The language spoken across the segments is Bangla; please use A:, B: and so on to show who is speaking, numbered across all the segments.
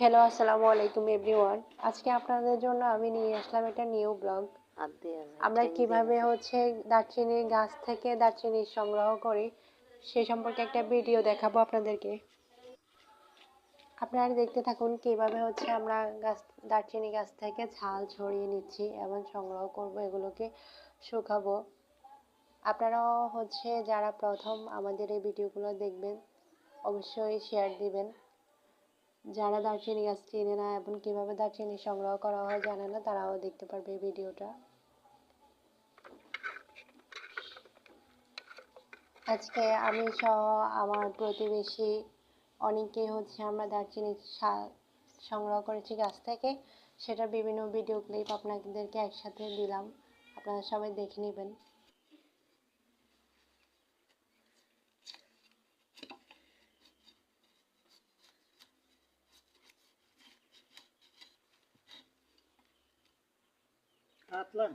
A: হ্যালো, আসসালামু আলাইকুম, এভরিওয়ান। আজকে আপনাদের জন্য আমি নিয়ে আসলাম একটা নিউ ব্লগ। আমরা কীভাবে হচ্ছে দারচিনি গাছ থেকে দারচিনি সংগ্রহ করি, সে সম্পর্কে একটা ভিডিও দেখাবো আপনাদেরকে। আপনারা দেখতে থাকুন কীভাবে হচ্ছে আমরা গাছ, দারচিনি গাছ থেকে ছাল ছড়িয়ে নিচ্ছি, এবং সংগ্রহ করব, এগুলোকে শুকাবো। আপনারাও হচ্ছে যারা প্রথম আমাদের এই ভিডিওগুলো দেখবেন, অবশ্যই শেয়ার দিবেন। যারা দারচিনি গাছ চেনে না এবং কীভাবে দারচিনি সংগ্রহ করা হয় জানে না, তারাও দেখতে পারবে এই ভিডিওটা। আজকে আমি সহ আমার প্রতিবেশী অনেকেই হচ্ছে আমরা দারচিনি সংগ্রহ করেছি গাছ থেকে। সেটার বিভিন্ন ভিডিও ক্লিপ আপনাদেরকে একসাথে দিলাম। আপনারা সবাই দেখে নেবেন।
B: atlan.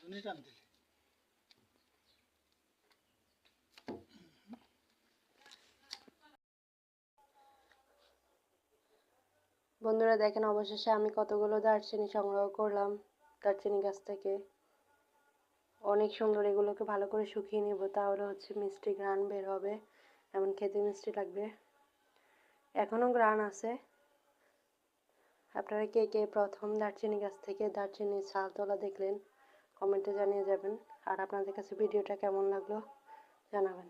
B: দুনি টান দিলে
A: বন্ধুরা দেখেন অবশেষে আমি কতগুলো দারচিনি সংগ্রহ করলাম, দারচিনি গাছ থেকে। অনেক সুন্দর এগুলোকে ভালো করে শুকিয়ে নেব, তাহলে হচ্ছে মিষ্টি গ্রান বের হবে, এমন খেতে মিষ্টি লাগবে। এখনও গ্রান আছে। আপনারা কে কে প্রথম দারচিনি গাছ থেকে দারচিনি ছাল তোলা দেখলেন কমেন্টে জানিয়ে যাবেন। আর আপনাদের কাছে ভিডিওটা কেমন লাগল জানাবেন।